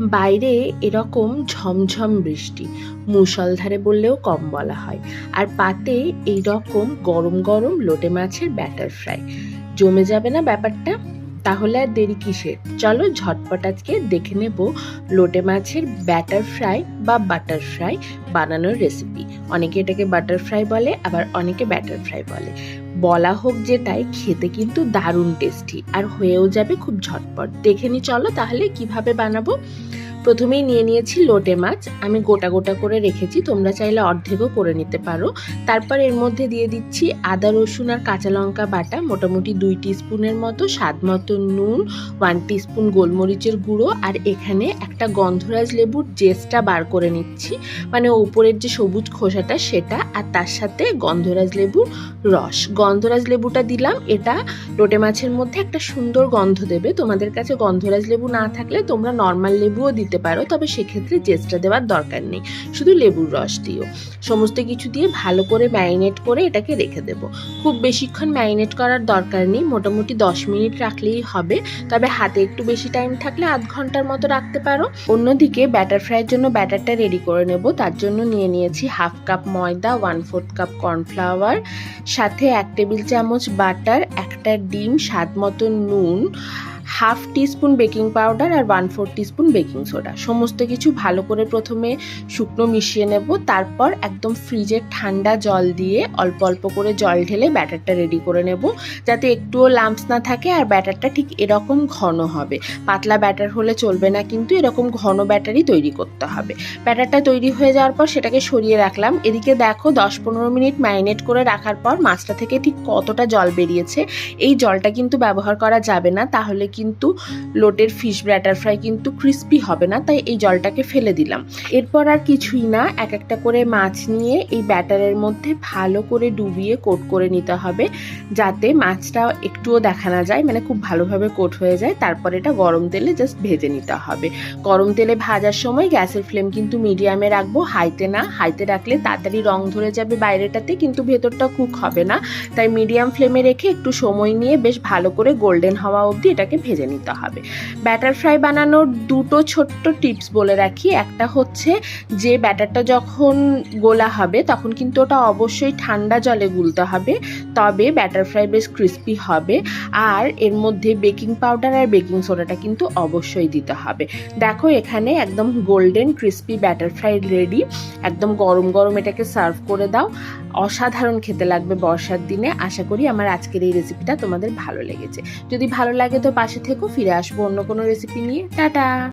বাইরে এরকম ঝমঝম বৃষ্টি মুসলধারে বললেও কম বলা হয়। আর পাতে এই রকম গরম গরম লোটে মাছের ব্যাটার ফ্রাই জমে যাবে না ব্যাপারটা? তাহলে আর দেরি কিসের? চলো ঝটপট আজকে দেখে নেব লোটে মাছের ব্যাটার ফ্রাই বা বাটার ফ্রাই বানানোর রেসিপি অনেকে এটাকে বাটার ফ্রাই বলে, আবার অনেকে ব্যাটার ফ্রাই বলে। বলা হোক যেটাই খেতে কিন্তু দারুণ টেস্টি আর হয়েও যাবে খুব ঝটপট। দেখে নি, চলো তাহলে কীভাবে বানাবো? প্রথমেই নিয়ে নিয়েছি লোটে মাছ। আমি গোটা গোটা করে রেখেছি, তোমরা চাইলে অর্ধেকও করে নিতে পারো। তারপর এর মধ্যে দিয়ে দিচ্ছি আদা, রসুন আর কাঁচা লঙ্কা বাটা, মোটামুটি দুই স্পুনের মতো স্বাদ মতো নুন, ওয়ান স্পুন গোলমরিচের গুঁড়ো আর এখানে একটা গন্ধরাজ লেবুর জেসটা বার করে নিচ্ছি। মানে উপরের যে সবুজ খোসাটা সেটা আর তার সাথে গন্ধরাজ লেবুর রস। গন্ধরাজ লেবুটা দিলাম, এটা লোটে মাছের মধ্যে একটা সুন্দর গন্ধ দেবে। তোমাদের কাছে গন্ধরাজ লেবু না থাকলে তোমরা নর্মাল লেবুও দিতে পারো, তবে সেক্ষেত্রে জেসটা দেওয়ার দরকার নেই। শুধু লেবুর রস দিও। সমস্ত কিছু দিয়ে ভালো করে ম্যারিনেট করে এটাকে রেখে দেবো। খুব বেশিক্ষণ ম্যারিনেট করার দরকার নেই, মোটামুটি দশ মিনিট রাখলেই হবে। তবে হাতে একটু বেশি টাইম থাকলে আধ ঘণ্টার মতো রাখতে পারো। অন্যদিকে ব্যাটার ফ্রাইয়ের জন্য ব্যাটারটা রেডি করে নেব। তার জন্য নিয়ে নিয়েছি হাফ কাপ ময়দা, ওয়ান ফোর্থ কাপ কর্নফ্লাওয়ার, সাথে এক টেবিল চামচ বাটার, একটা ডিম, স্বাদ মতো নুন হাফ টিস্পুন বেকিং পাউডার আর one four teaspoon baking soda. সমস্ত কিছু ভালো করে প্রথমে শুকনো মিশিয়ে নেব, তারপর একদম ফ্রিজে ঠান্ডা জল দিয়ে অল্প অল্প করে জল ঢেলে ব্যাটারটা রেডি করে নেব, যাতে একটুও লাম্পস না থাকে আর ব্যাটারটা ঠিক এরকম ঘন হবে। পাতলা ব্যাটার হলে চলবে না কিন্তু এরকম ঘন ব্যাটারই তৈরি করতে হবে। ব্যাটারটা তৈরি হয়ে যাওয়ার পর সেটাকে সরিয়ে রাখলাম। এদিকে দেখো দশ পনেরো মিনিট ম্যারিনেট করে রাখার পর মাছটা থেকে ঠিক কতটা জল বেরিয়েছে, এই জলটা কিন্তু ব্যবহার করা যাবে না, তাহলে কিন্তু লোটের ফিশ ব্যাটার ফ্রাই কিন্তু ক্রিস্পি হবে না, তাই এই জলটাকে ফেলে দিলাম। এরপর আর কিছুই না, এক একটা করে মাছ নিয়ে এই ব্যাটারের মধ্যে ভালো করে ডুবিয়ে কোট করে নিতে হবে, যাতে মাছটা একটুও দেখা না যায় মানে খুব ভালোভাবে কোট হয়ে যায়, তারপর এটা গরম তেলে জাস্ট ভেজে নিতে হবে। গরম তেলে ভাজার সময় গ্যাসের ফ্লেম কিন্তু মিডিয়ামে রাখব, হাইতে না, হাইতে রাখলে তাড়াতাড়ি রং ধরে যাবে বাইরেটাতে, কিন্তু ভেতরটা কুক হবে না, তাই মিডিয়াম ফ্লেমে রেখে একটু সময় নিয়ে বেশ ভালো করে গোল্ডেন হওয়া অবধি এটাকে ভেজে নিতে হবে। ব্যাটার ফ্রাই বানানোর দুটো ছোট্ট টিপস বলে রাখি। একটা হচ্ছে যে ব্যাটারটা যখন গোলা হবে, তখন কিন্তু ওটা অবশ্যই ঠান্ডা জলে গুলতে হবে। তবে ব্যাটার ফ্রাই বেশ ক্রিস্পি হবে। আর এর মধ্যে বেকিং পাউডার আর বেকিং সোডাটা কিন্তু অবশ্যই দিতে হবে। দেখো, এখানে একদম golden crispy batter fry ready. একদম গরম গরম এটাকে সার্ভ করে দাও। অসাধারণ খেতে লাগবে বর্ষার দিনে। আশা করি আমার আজকের এই রেসিপিটা তোমাদের ভালো লেগেছে। যদি ভালো লাগে তো পাশে থেকো, ফিরে আসব অন্য কোনো রেসিপি নিয়ে। টাটা!